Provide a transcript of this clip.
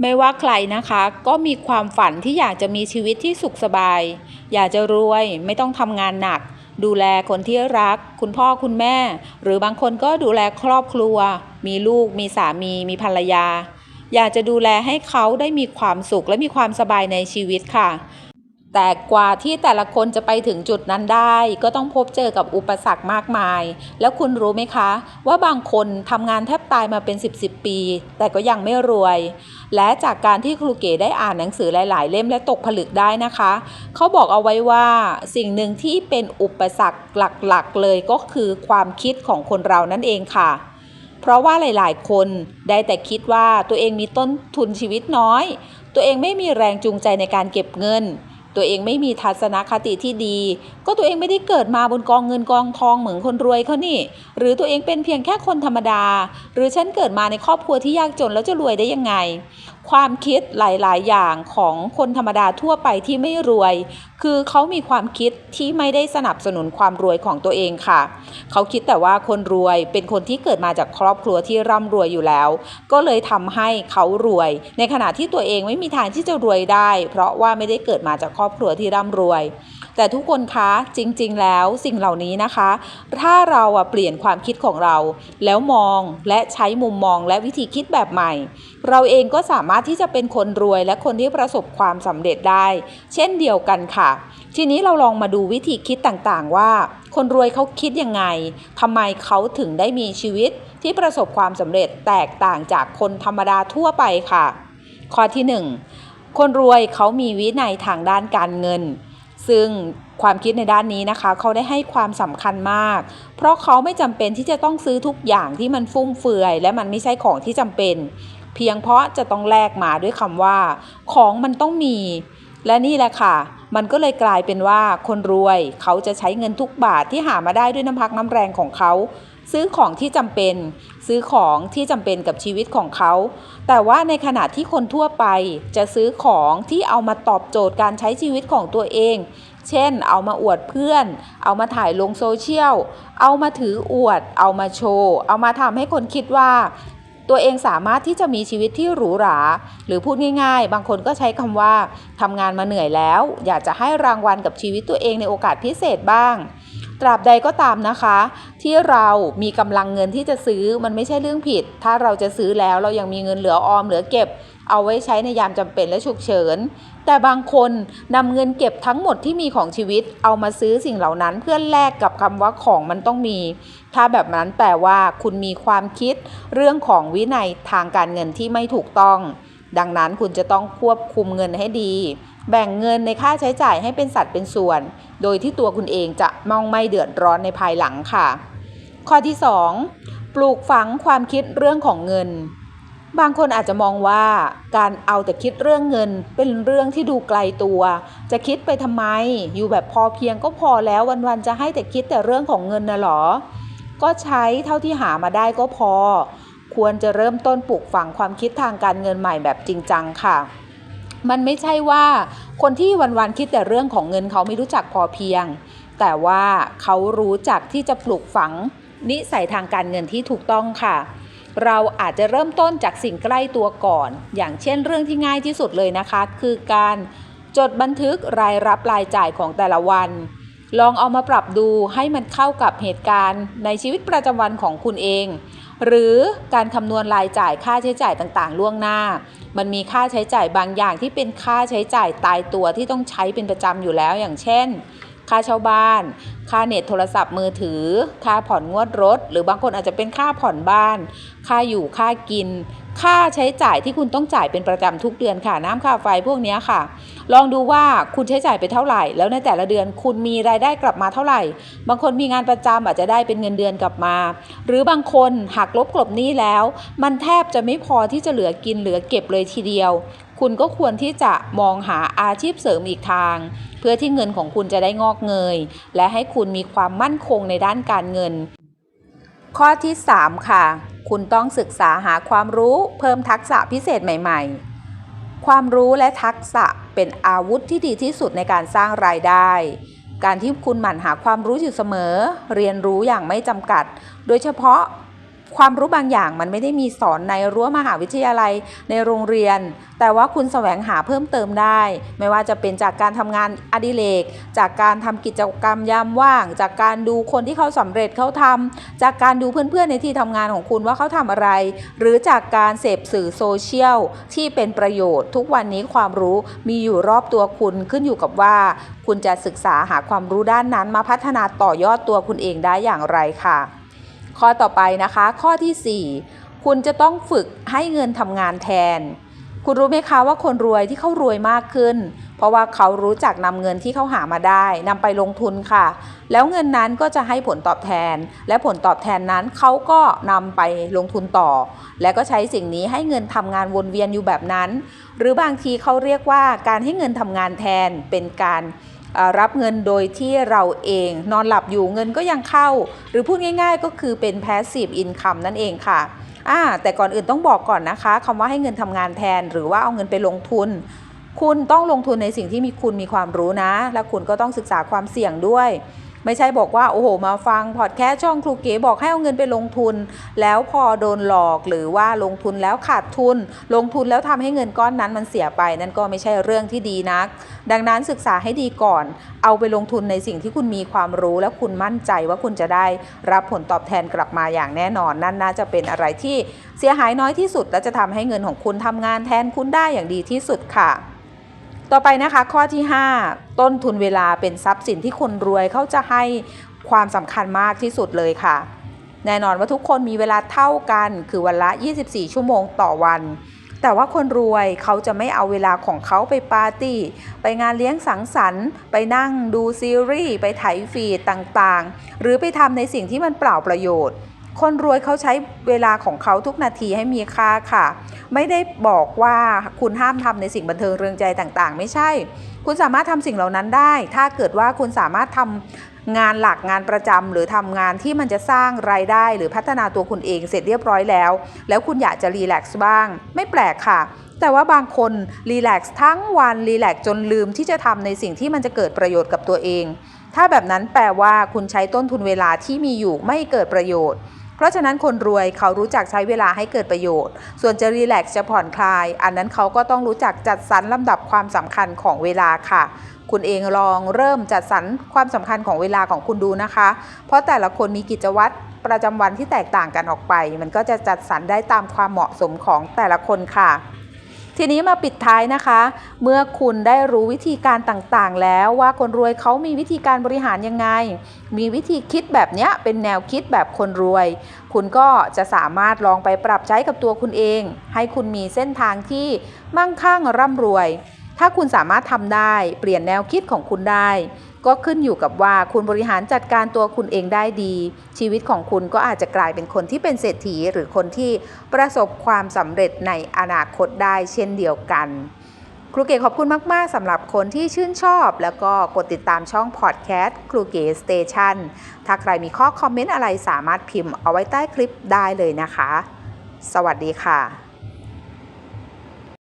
ไม่ว่าใครนะคะก็มีความฝันที่อยากจะมีชีวิตที่สุขสบาย อยากจะรวยไม่ต้องทำงานหนัก ดูแลคนที่รัก คุณพ่อคุณแม่ หรือบางคนก็ดูแลครอบครัว มีลูก มีสามี มีภรรยา อยากจะดูแลให้เขาได้มีความสุขและมีความสบายในชีวิตค่ะ แต่กว่าที่แต่ละคนจะไปถึงจุดนั้นได้ ก็ต้องพบเจอกับอุปสรรคมากมาย แล้วคุณรู้ไหมคะ ว่าบางคนทำงานแทบตายมาเป็น 10บสปี แต่ก็ยังไม่รวย และจากการที่ครูเก๋ได้อ่านหนังสือหลาย ๆ เล่มและตกผลึกได้นะคะ เขาบอกเอาไว้ว่าสิ่งหนึ่งที่เป็นอุปสรรคหลัก ๆ เลยก็คือความคิดของคนเรานั่นเองค่ะเพราะว่าหลาย ๆ คนได้แต่คิดว่าตัวเองมีต้นทุนชีวิตน้อย ตัวเองไม่มีแรงจูงใจในการเก็บเงิน ตัวเองไม่มีทัศนคติที่ดี ก็ตัวเองไม่ได้เกิดมาบนกองเงินกองทองเหมือนคนรวยเขานี่ หรือตัวเองเป็นเพียงแค่คนธรรมดา หรือฉันเกิดมาในครอบครัวที่ยากจนแล้วจะรวยได้ยังไง ความคิดหลาย ๆ อย่างของคนธรรมดาทั่วไปที่ไม่รวย คือเขามีความคิดที่ไม่ได้สนับสนุนความรวยของตัวเองค่ะ เขาคิดแต่ว่าคนรวยเป็นคนที่เกิดมาจากครอบครัวที่ร่ำรวยอยู่แล้ว ก็เลยทำให้เขารวย ในขณะที่ตัวเองไม่มีทางที่จะรวยได้ เพราะว่าไม่ได้เกิดมาจากครอบครัวที่ร่ำรวย แต่ทุกคนคะจริง ๆ แล้วสิ่งเหล่านี้นะคะ ถ้าเราเปลี่ยนความคิดของเรา แล้วมองและใช้มุมมองและวิธีคิดแบบใหม่ เราเองก็สามารถที่จะเป็นคนรวยและคนที่ประสบความสำเร็จได้ เช่นเดียวกันค่ะ ทีนี้เราลองมาดูวิธีคิดต่างๆว่า คนรวยเขาคิดยังไงทำไมเขาถึงได้มีชีวิตที่ประสบความสำเร็จแตกต่างจากคนธรรมดาทั่วไปค่ะ ข้อที่ 1 คนรวยเขามีวินัยทางด้านการเงิน ซึ่งความคิดในด้านนี้นะคะ เขาได้ให้ความสำคัญมาก เพราะเขาไม่จำเป็นที่จะต้องซื้อทุกอย่างที่มันฟุ่มเฟือย และมันไม่ใช่ของที่จำเป็น เพียงเพราะจะต้องแลกมาด้วยคำว่า ของมันต้องมี และนี่แหละค่ะ มันก็เลยกลายเป็นว่าคนรวยเขาจะใช้เงินทุกบาทที่หามาได้ด้วยน้ำพักน้ำแรงของเขา ซื้อของที่จำเป็น ซื้อของที่จำเป็นกับชีวิตของเขา แต่ว่าในขณะที่คนทั่วไปจะซื้อของที่เอามาตอบโจทย์การใช้ชีวิตของตัวเอง เช่น เอามาอวดเพื่อน เอามาถ่ายลงโซเชียล เอามาถืออวด เอามาโชว์ เอามาทำให้คนคิดว่า ตัวเองสามารถที่จะมีชีวิตที่หรูหรา หรือพูดง่ายๆ บางคนก็ใช้คำว่าทำงานมาเหนื่อยแล้ว อยากจะให้รางวัลกับชีวิตตัวเองในโอกาสพิเศษบ้าง ตราบใดก็ตามนะคะ ที่เรามีกำลังเงินที่จะซื้อมันไม่ใช่เรื่องผิด ถ้าเราจะซื้อแล้วเรายังมีเงินเหลือออมเหลือเก็บ เอาไว้ใช้ในยามจำเป็นและฉุกเฉิน แต่บางคนนำเงินเก็บทั้งหมดที่มีของชีวิต เอามาซื้อสิ่งเหล่านั้นเพื่อแลกกับคำว่าของมันต้องมี ถ้าแบบนั้นแปลว่าคุณมีความคิดเรื่องของวินัยทางการเงินที่ไม่ถูกต้อง ดังนั้นคุณจะต้องควบคุมเงินให้ดี แบ่งเงินในค่าใช้จ่ายให้เป็นสัดเป็นส่วน โดยที่ตัวคุณเองจะมองไม่เดือดร้อนในภายหลังค่ะ ข้อที่ 2 ปลูกฝังความคิดเรื่องของเงิน บางคนอาจจะมองว่าการเอาแต่คิดเรื่องเงินเป็นเรื่องที่ดูไกลตัว จะคิดไปทำไม อยู่แบบพอเพียงก็พอแล้ววันๆจะให้แต่คิดแต่เรื่องของเงินนะหรอ ก็ใช้เท่าที่หามาได้ก็พอ ควรจะเริ่มต้นปลูกฝังความคิดทางการเงินใหม่แบบจริงจังค่ะ มันไม่ใช่ว่า คนที่วันๆคิดแต่เรื่องของเงินเขาไม่รู้จักพอเพียง แต่ว่าเขารู้จักที่จะปลูกฝังนิสัยทางการเงินที่ถูกต้องค่ะ เราอาจจะเริ่มต้นจากสิ่งใกล้ตัวก่อน อย่างเช่นเรื่องที่ง่ายที่สุดเลยนะคะ คือการจดบันทึกรายรับรายจ่ายของแต่ละวัน ลองเอามาปรับดูให้มันเข้ากับเหตุการณ์ในชีวิตประจำวันของคุณเอง หรือการคำนวณรายจ่ายค่าใช้จ่ายต่างๆ ล่วงหน้า มันมีค่าใช้จ่ายบางอย่างที่เป็นค่าใช้จ่ายตายตัวที่ต้องใช้เป็นประจำอยู่แล้วอย่างเช่น ค่าเช่าบ้าน ค่าเน็ตโทรศัพท์มือถือ ค่าผ่อนงวดรถ หรือบางคนอาจจะเป็นค่าผ่อนบ้าน ค่าอยู่ค่ากิน ค่าใช้จ่ายที่คุณต้องจ่ายเป็นประจำทุกเดือนค่ะ น้ำค่าไฟพวกนี้ค่ะ ลองดูว่าคุณใช้จ่ายไปเท่าไหร่ แล้วในแต่ละเดือนคุณมีรายได้กลับมาเท่าไหร่ บางคนมีงานประจำอาจจะได้เป็นเงินเดือนกลับมา หรือบางคนหักลบกลบนี้แล้ว มันแทบจะไม่พอที่จะเหลือกินเหลือเก็บเลยทีเดียว คุณก็ควรที่จะมองหาอาชีพเสริมอีกทาง เพื่อที่เงินของคุณจะได้งอกเงย และให้คุณมีความมั่นคงในด้านการเงิน ข้อที่ 3 ค่ะ คุณต้องศึกษาหาความรู้เพิ่มทักษะพิเศษใหม่ ๆ ความรู้และทักษะเป็นอาวุธที่ดีที่สุดในการสร้างรายได้ การที่คุณหมั่นหาความรู้อยู่เสมอ เรียนรู้อย่างไม่จำกัด โดยเฉพาะ ความรู้บางอย่างมันไม่ได้มีสอนในรั้วมหาวิทยาลัยในโรงเรียน แต่ว่าคุณแสวงหาเพิ่มเติมได้ ไม่ว่าจะเป็นจากการทำงานอดิเรก จากการทำกิจกรรมยามว่าง จากการดูคนที่เขาสำเร็จเขาทำจากการดูเพื่อนๆในที่ทำงานของคุณว่าเขาทำอะไร หรือจากการเสพสื่อโซเชียลที่เป็นประโยชน์ ทุกวันนี้ความรู้มีอยู่รอบตัวคุณขึ้นอยู่กับว่า คุณจะศึกษาหาความรู้ด้านนั้นมาพัฒนาต่อยอดตัวคุณเองได้อย่างไรค่ะ ข้อต่อไปนะคะ ข้อทีสี่ 4 คุณจะต้องฝึกให้เงินทำงานแทน คุณรู้ไหมคะว่าคนรวยที่เขารวยมากขึ้น เพราะว่าเขารู้จักนำเงินที่เขาหามาได้นำไปลงทุนค่ะ แล้วเงินนั้นก็จะให้ผลตอบแทน และผลตอบแทนนั้นเขาก็นำไปลงทุนต่อ และก็ใช้สิ่งนี้ให้เงินทำงานวนเวียนอยู่แบบนั้น หรือบางทีเขาเรียกว่าการให้เงินทำงานแทนเป็นการ รับเงินโดยที่เราเองนอนหลับอยู่เงินก็ยังเข้า หรือพูดง่าย ๆ ก็คือเป็น passive income นั่นเองค่ะอ่าแต่ก่อนอื่นต้องบอกก่อนนะคะคำว่าให้เงินทำงานแทน หรือว่าเอาเงินไปลงทุน คุณต้องลงทุนในสิ่งที่มีคุณมีความรู้นะ และคุณก็ต้องศึกษาความเสี่ยงด้วย ไม่ใช่บอกว่าโอ้โหมาฟังพอดแคสต์ช่องครูเก๋บอกให้เอาเงินไปลงทุน แล้วพอโดนหลอกหรือว่าลงทุนแล้วขาดทุน ลงทุนแล้วทำให้เงินก้อนนั้นมันเสียไป นั่นก็ไม่ใช่เรื่องที่ดีนัก ดังนั้นศึกษาให้ดีก่อน เอาไปลงทุนในสิ่งที่คุณมีความรู้และคุณมั่นใจว่าคุณจะได้รับผลตอบแทนกลับมาอย่างแน่นอน นั่นน่าจะเป็นอะไรที่เสียหายน้อยที่สุดและจะทำให้เงินของคุณทำงานแทนคุณได้อย่างดีที่สุดค่ะ ต่อไปนะคะข้อที่ 5 ต้นทุนเวลาเป็นทรัพย์สินที่คนรวยเขาจะให้ความสำคัญมากที่สุดเลยค่ะ แน่นอนว่าทุกคนมีเวลาเท่ากันคือวันละ 24 ชั่วโมงต่อวัน แต่ว่าคนรวยเขาจะไม่เอาเวลาของเขาไปปาร์ตี้ ไปงานเลี้ยงสังสรรค์ ไปนั่งดูซีรีส์ ไปไถฟีดต่างๆ หรือไปทำในสิ่งที่มันเปล่าประโยชน์ คนรวยเขาใช้เวลาของเขาทุกนาทีให้มีค่าค่ะ ไม่ได้บอกว่าคุณห้ามทำในสิ่งบันเทิงเริงใจต่างๆ ไม่ใช่ คุณสามารถทำสิ่งเหล่านั้นได้ ถ้าเกิดว่าคุณสามารถทำงานหลักงานประจำหรือทำงานที่มันจะสร้างรายได้ หรือพัฒนาตัวคุณเองเสร็จเรียบร้อยแล้ว แล้วคุณอยากจะรีแลกซ์บ้าง ไม่แปลกค่ะแต่ว่าบางคนรีแลกซ์ทั้งวันรีแลกซ์จนลืมที่จะทำในสิ่งที่มันจะเกิดประโยชน์กับตัวเอง ถ้าแบบนั้นแปลว่าคุณใช้ต้นทุนเวลาที่มีอยู่ไม่เกิดประโยชน์ เพราะฉะนั้นคนรวยเขารู้จักใช้เวลาให้เกิดประโยชน์ ส่วนจะรีแลกซ์จะผ่อนคลาย อันนั้นเขาก็ต้องรู้จักจัดสรรลำดับความสำคัญของเวลาค่ะคุณเองลองเริ่มจัดสรรความสำคัญของเวลาของคุณดูนะคะ เพราะแต่ละคนมีกิจวัตรประจำวันที่แตกต่างกันออกไป มันก็จะจัดสรรได้ตามความเหมาะสมของแต่ละคนค่ะ ทีนี้มาปิดท้ายนะคะ เมื่อคุณได้รู้วิธีการต่างๆ แล้วว่าคนรวยเขามีวิธีการบริหารยังไง มีวิธีคิดแบบเนี้ยเป็นแนวคิดแบบคนรวย คุณก็จะสามารถลองไปปรับใช้กับตัวคุณเอง ให้คุณมีเส้นทางที่มั่งคั่งร่ำรวย ถ้าคุณสามารถทำได้ เปลี่ยนแนวคิดของคุณได้ ก็ขึ้นอยู่กับว่าคุณบริหารจัดการตัวคุณเองได้ดี ชีวิตของคุณก็อาจจะกลายเป็นคนที่เป็นเศรษฐี หรือคนที่ประสบความสำเร็จในอนาคตได้เช่นเดียวกันครูเก๋ขอบคุณมาก ๆ สำหรับคนที่ชื่นชอบ แล้วก็กดติดตามช่องพอดแคสต์ครูเก๋สเตชันถ้าใครมีข้อคอมเมนต์อะไรสามารถพิมพ์เอาไว้ใต้คลิปได้เลยนะคะ สวัสดีค่ะ